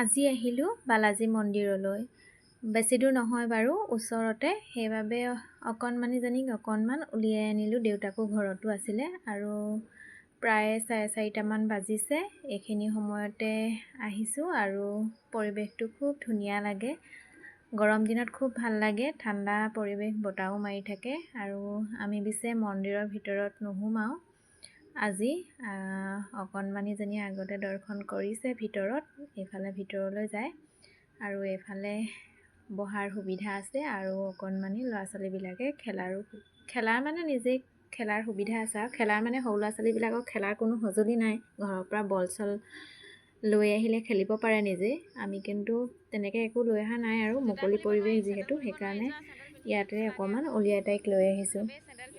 আজি আহিলোঁ বালাজী মন্দিৰলৈ। বেছি দূৰ নহয় বাৰু ওচৰতে। সেইবাবে অকণমানিজনীক অকণমান উলিয়াই আনিলোঁ। দেউতাকো ঘৰতো আছিলে আৰু প্ৰায় চাৰে চাৰিটামান বাজিছে। এইখিনি সময়তে আহিছোঁ আৰু পৰিৱেশটো খুব ধুনীয়া লাগে। গৰম দিনত খুব ভাল লাগে ঠাণ্ডা পৰিৱেশ বতাহো মাৰি থাকে আৰু আমি পিছে মন্দিৰৰ ভিতৰত নোসোমাওঁ। আজি অকণমানিজনীয়ে আগতে দৰ্শন কৰিছে ভিতৰত এইফালে ভিতৰলৈ যায় আৰু এইফালে বহাৰ সুবিধা আছে আৰু অকণমানি ল'ৰা ছোৱালীবিলাকে খেলাৰো খেলাৰ মানে নিজেই খেলাৰ সুবিধা আছে আৰু খেলাৰ মানে সৰু ল'ৰা ছোৱালীবিলাকক খেলাৰ কোনো সঁজুলি নাই ঘৰৰ পৰা বল চল লৈ আহিলে খেলিব পাৰে নিজেই আমি কিন্তু তেনেকৈ একো লৈ অহা নাই আৰু মুকলি পৰিৱেশ যিহেতু সেইকাৰণে ইয়াতে অকণমান উলিয়াই তাইক লৈ আহিছোঁ।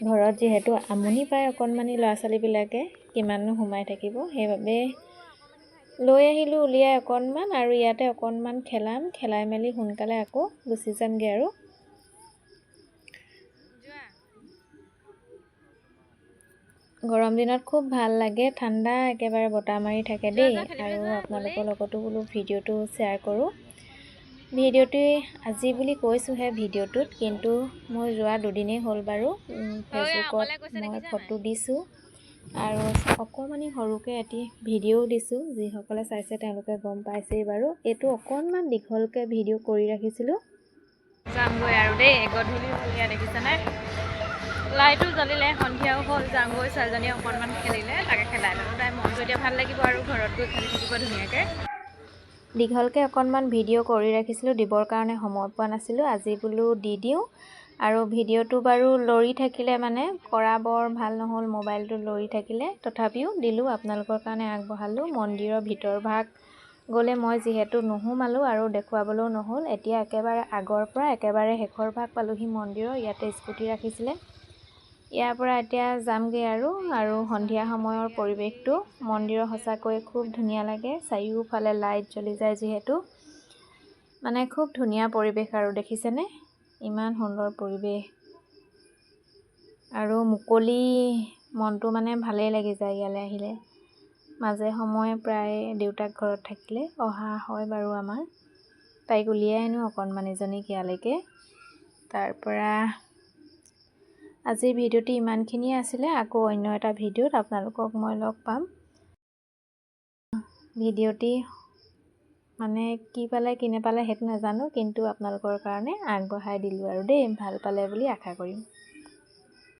ঘৰত যিহেতু আমনি পায় অকণমানি ল'ৰা ছোৱালীবিলাকে কিমাননো সোমাই থাকিব সেইবাবে লৈ আহিলোঁ উলিয়াই অকণমান আৰু ইয়াতে অকণমান খেলাম খেলাই মেলি সোনকালে আকৌ গুচি যামগৈ আৰু। গৰম দিনত খুব ভাল লাগে ঠাণ্ডা একেবাৰে বতাহ মাৰি থাকে দেই আৰু আপোনালোকৰ লগতো বোলো ভিডিঅ'টো শ্বেয়াৰ কৰোঁ। ভিডিঅ'টোৱে আজি বুলি কৈছোঁহে ভিডিঅ'টোত কিন্তু মই যোৱা দুদিনেই হ'ল বাৰু। ফেচবুকত মই ফটো দিছোঁ আৰু অকণমানি সৰুকৈ এটি ভিডিঅ'ও দিছোঁ যিসকলে চাইছে তেওঁলোকে গম পাইছেই বাৰু। এইটো অকণমান দীঘলকৈ ভিডিঅ' কৰি ৰাখিছিলোঁ। যামগৈ আৰু দেই গধূলি ইয়াত দেখিছেনে? লাইটো জ্বলিলে সন্ধিয়াও হ'ল যামগৈ ছোৱালীজনীয়ে অকণমান খেলিলে তাকে খেলাই ল'লোঁ তাই মনটো এতিয়া ভাল লাগিব আৰু ঘৰত গৈ খেলি থাকিব ধুনীয়াকৈ। দীঘলকৈ অকণমান ভিডিঅ' কৰি ৰাখিছিলোঁ দিবৰ কাৰণে সময় পোৱা নাছিলোঁ। আজি বোলো দি দিওঁ। আৰু ভিডিঅ'টো বাৰু লৰি থাকিলে মানে কৰা বৰ ভাল নহ'ল মোবাইলটো লৰি থাকিলে। তথাপিও দিলোঁ আপোনালোকৰ কাৰণে আগবঢ়ালোঁ। মন্দিৰৰ ভিতৰ ভাগ গ'লে মই যিহেতু নোসোমালোঁ আৰু দেখুৱাবলৈও নহ'ল এতিয়া একেবাৰে আগৰ পৰা একেবাৰে শেষৰ ভাগ পালোঁহি মন্দিৰৰ। ইয়াতে স্কুটি ৰাখিছিলে। ইয়াৰ পৰা এতিয়া যামগৈ আৰু আৰু সন্ধিয়া সময়ৰ পৰিৱেশটো। মন্দিৰৰ সঁচাকৈ খুব ধুনীয়া লাগে চাৰিওফালে লাইট জ্বলি যায় যিহেতু। মানে খুব ধুনীয়া পৰিৱেশ আৰু দেখিছেনে? ইমান সুন্দৰ পৰিৱেশ। আৰু মুকলি মনটো মানে ভালেই লাগি যায় ইয়ালৈ আহিলে। মাজে সময়ে প্ৰায় দেউতাক ঘৰত থাকিলে অহা হয় বাৰু আমাৰ। তাইক উলিয়াই আনো অকণমানিজনীক ইয়ালৈকে। তাৰপৰা আজিৰ ভিডিঅ'টি ইমানখিনিয়ে আছিলে। আকৌ অন্য এটা ভিডিঅ'ত আপোনালোকক মই লগ পাম। ভিডিঅ'টি মানে কি পালে কি নাপালে সেইটো নাজানো কিন্তু আপোনালোকৰ কাৰণে আগবঢ়াই দিলোঁ আৰু দেই। ভাল পালে বুলি আশা কৰিম।